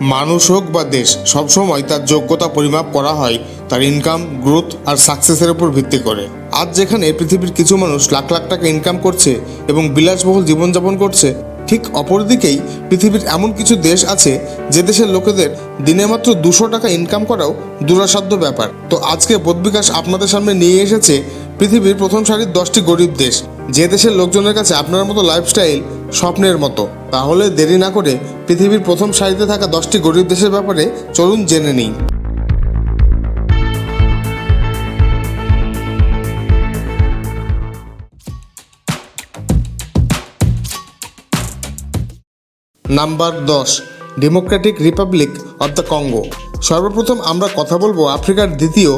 মানুষ হোক বা দেশ, সবসময় তার যোগ্যতা পরিমাপ করা হয়, তার ইনকাম গ্রোথ আর সাকসেসের উপর ভিত্তি করে। আজ যেখানে পৃথিবীর কিছু মানুষ লাখ লাখ টাকা ইনকাম করছে এবং বিলাসবহুল জীবনযাপন করছে, ঠিক অপরদিকেই পৃথিবীর এমন কিছু দেশ আছে, যে দেশের লোকেদের দিনে মাত্র দুশো টাকা ইনকাম করাও দুরাসাধ্য ব্যাপার। তো আজকে বোধবিকাশ আপনাদের সামনে নিয়ে এসেছে পৃথিবীর প্রথম সারির দশটি গরিব দেশ। যে দেশের লোকজনের কাছে আপনার মতো লাইফস্টাইল স্বপ্নের মতো। তাহলে দেরি না করে পৃথিবীর প্রথম সারিতে থাকা দশটি গরিব দেশের ব্যাপারে চলুন জেনে নিই। নাম্বার দশ Democratic Republic of the Congo সর্বপ্রথম আমরা কথা বলব আফ্রিকার দ্বিতীয়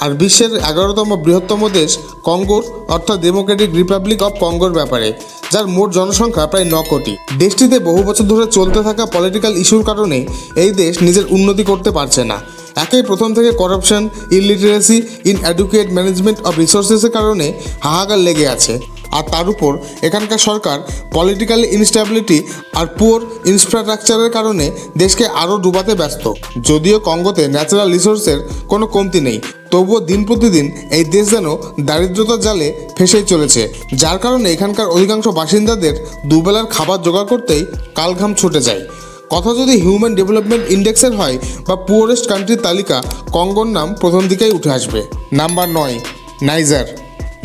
আর বিশ্বের এগারোতম বৃহত্তম দেশ কঙ্গোর অর্থাৎ ডেমোক্রেটিক রিপাবলিক অব কঙ্গোর ব্যাপারে। যার মোট জনসংখ্যা প্রায় ন কোটি। দেশটিতে বহু বছর ধরে চলতে থাকা পলিটিক্যাল ইস্যুর কারণে এই দেশ নিজের উন্নতি করতে পারছে না। একেই প্রথম থেকে corruption illiteracy inadequate management of রিসোর্সেসের কারণে হাহাকার লেগে আছে। আর তার উপর এখানকার সরকার পলিটিক্যাল ইনস্টেবিলিটি আর পুয়ার ইনফ্রাস্ট্রাকচারের কারণে দেশকে আরও ডুবাতে ব্যস্ত। যদিও কঙ্গোতে ন্যাচারাল রিসোর্সের কোনো কমতি নেই, তবুও দিন প্রতিদিন এই দেশ যেন দারিদ্রতার জালে ফেসেই চলেছে, যার কারণে এখানকার অধিকাংশ বাসিন্দাদের দুবেলার খাবার জোগাড় করতেই কালঘাম ছুটে যায়। কথা যদি হিউম্যান ডেভেলপমেন্ট ইন্ডেক্সের হয় বা পুয়ারেস্ট কান্ট্রির তালিকা, কঙ্গোর নাম প্রথম দিকেই উঠে আসবে। নাম্বার নয় নাইজার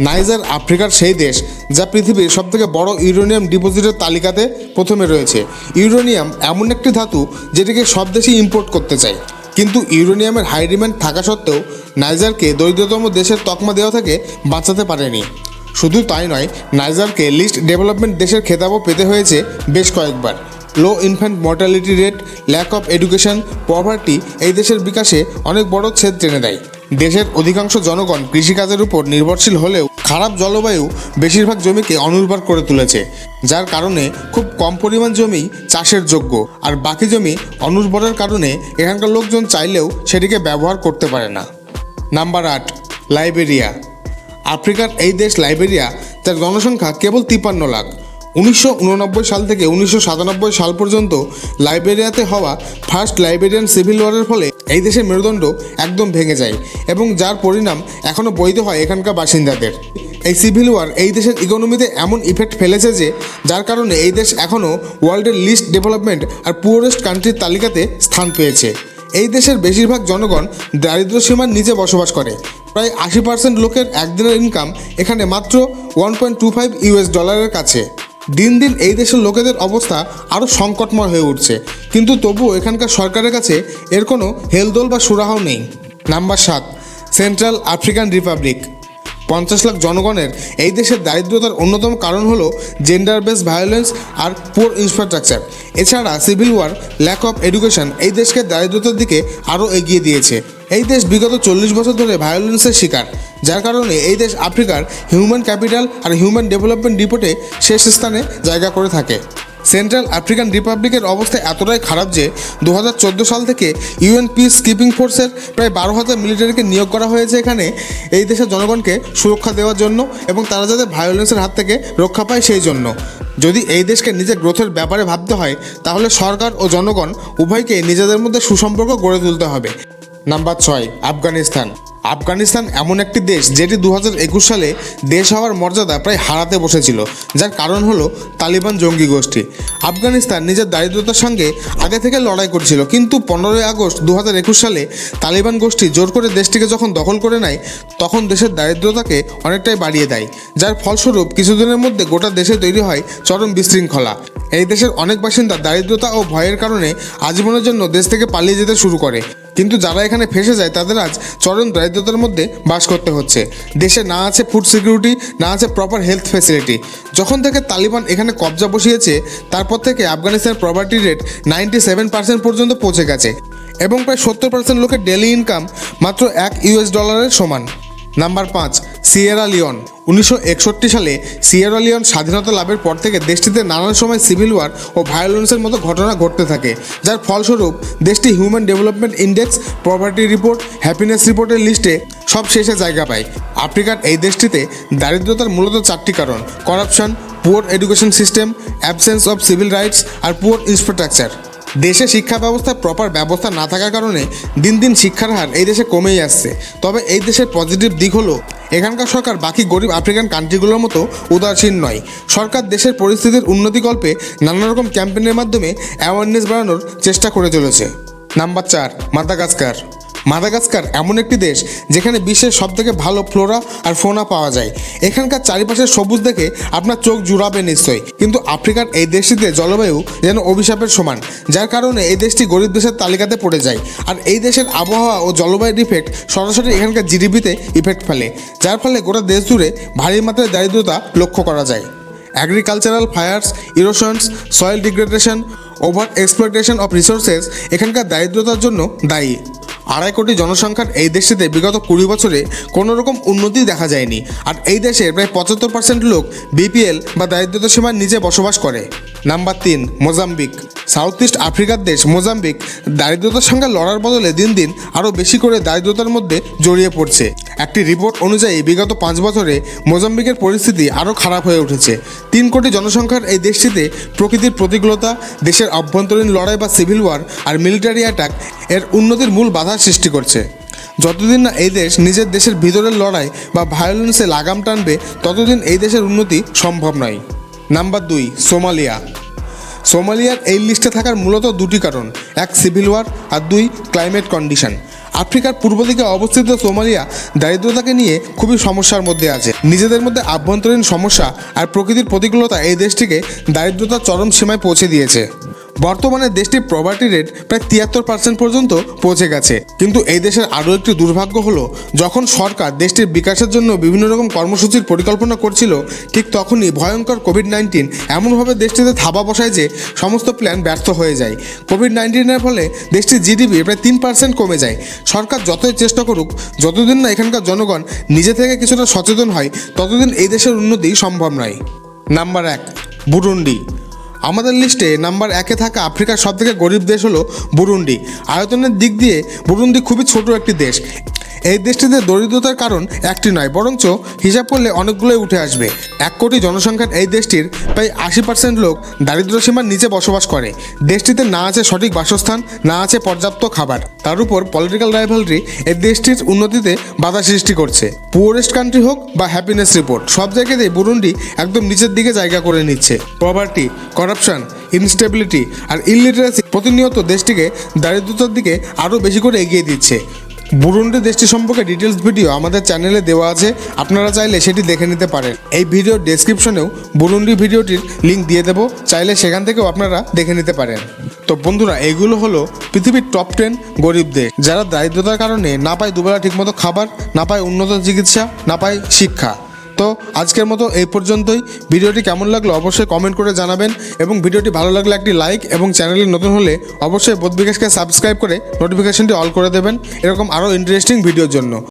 নাইজার আফ্রিকার সেই দেশ, যা পৃথিবীর সবথেকে বড় ইউরেনিয়াম ডিপোজিটের তালিকাতে প্রথমে রয়েছে। ইউরেনিয়াম এমন একটি ধাতু যেটিকে সব দেশই ইম্পোর্ট করতে চায়। কিন্তু ইউরেনিয়ামের হাই ডিম্যান্ড থাকা সত্ত্বেও নাইজারকে দরিদ্রতম দেশের তকমা দেওয়া থেকে বাঁচাতে পারেনি। শুধু তাই নয়, নাইজারকে লিস্ট ডেভেলপমেন্ট দেশের খেতাবও পেতে হয়েছে বেশ কয়েকবার। Low infant mortality rate lack of education poverty এই দেশের বিকাশে অনেক বড় ছেদ টেনে দেয়। দেশের অধিকাংশ জনগণ কৃষিকাজের উপর নির্ভরশীল হলেও খারাপ জলবায়ু বেশিরভাগ জমিকে অনুর্বর করে তুলেছে, যার কারণে খুব কম পরিমাণ জমি চাষের যোগ্য আর বাকি জমি অনুর্বরের কারণে এখানকার লোকজন চাইলেও সেটিকে ব্যবহার করতে পারে না। নাম্বার আট, লাইবেরিয়া। আফ্রিকার এই দেশ লাইবেরিয়া তার জনসংখ্যা কেবল তিপ্পান্ন লাখ। উনিশশো উননব্বই সাল থেকে উনিশশো সাতানব্বই সাল পর্যন্ত লাইবেরিয়াতে হওয়া ফার্স্ট লাইবেরিয়ান সিভিল ওয়ারের ফলে এই দেশের মেরুদণ্ড একদম ভেঙে যায় এবং যার পরিণাম এখনও বৈধ হয় এখানকার বাসিন্দাদের। এই সিভিল ওয়ার এই দেশের ইকোনমিতে এমন ইফেক্ট ফেলেছে যে, যার কারণে এই দেশ এখনও ওয়ার্ল্ডের লিস্ট ডেভেলপমেন্ট আর পুয়ারেস্ট কান্ট্রির তালিকাতে স্থান পেয়েছে। এই দেশের বেশিরভাগ জনগণ দারিদ্র সীমার নিচে বসবাস করে। প্রায় আশি পার্সেন্ট লোকের একদিনের ইনকাম এখানে মাত্র one point two five US ডলারের কাছে। দিন দিন এই দেশের লোকেদের অবস্থা আরও সংকটময় হয়ে উঠছে। কিন্তু তবুও এখানকার সরকারের কাছে এর কোনো হেলদোল বা সুরাহাও নেই। নাম্বার সাত সেন্ট্রাল আফ্রিকান রিপাবলিক পঞ্চাশ লাখ জনগণের এই দেশের দারিদ্রতার অন্যতম কারণ হলো জেন্ডার বেস ভায়োলেন্স আর পুয়ার ইনফ্রাস্ট্রাকচার এছাড়া civil war lack of education এই দেশকে দারিদ্রতার দিকে আরও এগিয়ে দিয়েছে। এই দেশ বিগত চল্লিশ বছর ধরে ভায়োলেন্সের শিকার, যার কারণে এই দেশ আফ্রিকার হিউম্যান ক্যাপিটাল আর হিউম্যান ডেভেলপমেন্ট রিপোর্টে শেষ স্থানে জায়গা করে থাকে। সেন্ট্রাল আফ্রিকান রিপাবলিকের অবস্থা এতটাই খারাপ যে দু হাজার চোদ্দ সাল থেকে ইউএন পিস কিপিং ফোর্সের প্রায় বারো হাজার মিলিটারিকে নিয়োগ করা হয়েছে এখানে। এই দেশের জনগণকে সুরক্ষা দেওয়ার জন্য এবং তারা যাতে ভায়োলেন্সের হাত থেকে রক্ষা পায় সেই জন্য। যদি এই দেশকে নিজের গ্রোথের ব্যাপারে ভাবতে হয়, তাহলে সরকার ও জনগণ উভয়কে নিজেদের মধ্যে সুসম্পর্ক গড়ে তুলতে হবে। নাম্বার ছয়, আফগানিস্তান। আফগানিস্তান এমন একটি দেশ যেটি দু সালে দেশ হওয়ার মর্যাদা প্রায় হারাতে বসেছিল, যার কারণ হলো তালিবান জঙ্গি গোষ্ঠী। আফগানিস্তান নিজের দারিদ্রতার সঙ্গে আগে থেকে লড়াই করছিল, কিন্তু পনেরোই আগস্ট দু সালে তালিবান গোষ্ঠী জোর করে দেশটিকে যখন দখল করে নেয়, তখন দেশের দারিদ্রতাকে অনেকটাই বাড়িয়ে দেয়, যার ফলস্বরূপ কিছুদিনের মধ্যে গোটা দেশে তৈরি হয় চরম বিশৃঙ্খলা। এই দেশের অনেক বাসিন্দা দারিদ্রতা ও ভয়ের কারণে আজীবনের জন্য দেশ থেকে পালিয়ে যেতে শুরু করে। কিন্তু যারা এখানে ফেসে যায়, তাদের আজ চরম দারিদ্রতার মধ্যে বাস করতে হচ্ছে। দেশে না আছে ফুড সিকিউরিটি না আছে প্রপার হেলথ ফেসিলিটি যখন থেকে তালিবান এখানে কবজা বসিয়েছে, তারপর থেকে আফগানিস্তানের poverty rate ninety seven percent পর্যন্ত পৌঁছে গেছে এবং প্রায় সত্তর পার্সেন্ট লোকের ডেলি ইনকাম মাত্র এক ইউএস ডলারের সমান। নাম্বার পাঁচ সিয়েরা লিওন। উনিশশো একষট্টি সালে সিয়েরা লিওন স্বাধীনতা লাভের পর থেকে দেশটিতে নানান সময় সিভিল ওয়ার ও ভায়োলেন্সের মতো ঘটনা ঘটতে থাকে, যার ফলস্বরূপ দেশটি human development index poverty report, happiness রিপোর্টের লিস্টে সব শেষে জায়গা পায়। আফ্রিকার এই দেশটিতে দারিদ্রতার মূলত চারটি কারণ, corruption, poor education system, absence of civil rights R poor infrastructure. দেশে শিক্ষা ব্যবস্থার প্রপার ব্যবস্থা না থাকার কারণে দিন দিন শিক্ষার হার এই দেশে কমেই আসছে। তবে এই দেশের পজিটিভ দিক হলো, এখানকার সরকার বাকি গরিব আফ্রিকান কান্ট্রিগুলোর মতো উদাসীন নয়। সরকার দেশের পরিস্থিতির উন্নতিকল্পে নানা রকম ক্যাম্পেইনের মাধ্যমে অ্যাওয়ারনেস বাড়ানোর চেষ্টা করে চলেছে। নাম্বার চার, মাদাগাস্কার। মাদাগাস্কার এমন একটি দেশ যেখানে বিশ্বের সবথেকে ভালো ফ্লোরা আর ফোনা পাওয়া যায়। এখানকার চারিপাশের সবুজ দেখে আপনার চোখ জুড়াবে নিশ্চয়ই। কিন্তু আফ্রিকার এই দেশটিতে জলবায়ু যেন অভিশাপের সমান, যার কারণে এই দেশটি গরিব দেশের তালিকাতে পড়ে যায়। আর এই দেশের আবহাওয়া ও জলবায়ুর ইফেক্ট সরাসরি এখানকার জিডিপিতে ইফেক্ট ফেলে, যার ফলে গোটা দেশ জুড়ে ভারী মাত্রায় দারিদ্রতা লক্ষ্য করা যায়। Agricultural fires erosions soil degradation over exploitation of resources এখানকার দারিদ্রতার জন্য দায়ী। আড়াই কোটি জনসংখ্যার এই দেশটিতে বিগত কুড়ি বছরে কোনো রকম উন্নতি দেখা যায়নি। আর এই দেশের প্রায় পঁচাত্তর পার্সেন্ট লোক বিপিএল বা দারিদ্রতা সীমার নিচে বসবাস করে। নাম্বার তিন, মোজাম্বিক। সাউথ ইস্ট আফ্রিকার দেশ মোজাম্বিক দারিদ্রতার সঙ্গে লড়ার বদলে দিন দিন আরও বেশি করে দারিদ্রতার মধ্যে জড়িয়ে পড়ছে। একটি রিপোর্ট অনুযায়ী বিগত পাঁচ বছরে মোজাম্বিকের পরিস্থিতি আরও খারাপ হয়ে উঠেছে। তিন কোটি জনসংখ্যার এই দেশটিতে প্রকৃতির প্রতিকূলতা, দেশের অভ্যন্তরীণ লড়াই বা সিভিল ওয়ার আর মিলিটারি অ্যাটাক এর উন্নতির মূল বাধার সৃষ্টি করছে। যতদিন না এই দেশ নিজের দেশের ভিতরের লড়াই বা ভায়োলেন্সে লাগাম টানবে, ততদিন এই দেশের উন্নতি সম্ভব নয়। নাম্বার দুই, সোমালিয়া। সোমালিয়ার এই লিস্টে থাকার মূলত দুটি কারণ, এক সিভিল ওয়ার আর দুই ক্লাইমেট কন্ডিশন আফ্রিকার পূর্ব দিকে অবস্থিত সোমালিয়া দারিদ্রতাকে নিয়ে খুবই সমস্যার মধ্যে আছে। নিজেদের মধ্যে আভ্যন্তরীণ সমস্যা আর প্রকৃতির প্রতিকূলতা এই দেশটিকে দারিদ্রতার চরম সীমায় পৌঁছে দিয়েছে। বর্তমানে দেশটির প্রভার্টি রেট প্রায় তিয়াত্তর পার্সেন্ট পর্যন্ত পৌঁছে গেছে। কিন্তু এই দেশের আরও একটি দুর্ভাগ্য হলো, যখন সরকার দেশটির বিকাশের জন্য বিভিন্ন রকম কর্মসূচির পরিকল্পনা করছিল, ঠিক তখনই ভয়ঙ্কর কোভিড নাইন্টিন এমনভাবে দেশটিতে থাবা বসায় যে সমস্ত প্ল্যান ব্যর্থ হয়ে যায়। কোভিড নাইন্টিনের ফলে দেশটির জিডিপি প্রায় তিন পার্সেন্ট কমে যায়। সরকার যতই চেষ্টা করুক, যতদিন না এখানকার জনগণ নিজে থেকে কিছুটা সচেতন হয়, ততদিন এই দেশের উন্নতি সম্ভব নয়। নাম্বার এক, বুরুন্ডি। আমাদের লিস্টে নাম্বার একে থাকা আফ্রিকার সবথেকে গরিব দেশ হলো বুরুন্ডি। আয়তনের দিক দিয়ে বুরুন্ডি খুবই ছোট একটি দেশ। এই দেশটিতে দরিদ্রতার কারণ একটি নয়, বরঞ্চ হিসাব করলে অনেকগুলোই উঠে আসবে। এক কোটি জনসংখ্যার এই দেশটির প্রায় আশি পার্সেন্ট লোক দারিদ্র সীমার নিচে বসবাস করে। দেশটিতে না আছে সঠিক বাসস্থান, না আছে পর্যাপ্ত খাবার। তার উপর পলিটিক্যাল রাইভালরি এই দেশটির উন্নতিতে বাধা সৃষ্টি করছে। পুয়ারেস্ট কান্ট্রি হোক বা হ্যাপিনেস রিপোর্ট সব জায়গাতেই বুরুন্ডি একদম নিচের দিকে জায়গা করে নিচ্ছে। পভার্টি করাপশন ইনস্টেবিলিটি আর ইলিটারেসি প্রতিনিয়ত দেশটিকে দারিদ্রতার দিকে আরও বেশি করে এগিয়ে দিচ্ছে। বুরুন্ডি দেশটি সম্পর্কে ডিটেলস ভিডিও আমাদের চ্যানেলে দেওয়া আছে। আপনারা চাইলে সেটি দেখে নিতে পারেন। এই ভিডিও ডেসক্রিপশনেও বুরুন্ডি ভিডিওটির লিঙ্ক দিয়ে দেবো। চাইলে সেখান থেকেও আপনারা দেখে নিতে পারেন। তো বন্ধুরা, এগুলো হলো পৃথিবীর টপ টেন গরিব দেশ। যারা দারিদ্রতার কারণে না পায় দুবেলা ঠিকমতো খাবার, না পায় উন্নত চিকিৎসা, না পায় শিক্ষা। তো আজকের মতো এই পর্যন্তই। ভিডিওটি কেমন লাগল অবশ্যই কমেন্ট করে জানাবেন এবং ভিডিওটি ভালো লাগলে একটি লাইক এবং চ্যানেলে নতুন হলে অবশ্যই বোধ বিকাশকে সাবস্ক্রাইব করে নোটিফিকেশনটি অল করে দেবেন। এরকম আরও ইন্টারেস্টিং ভিডিওর জন্য।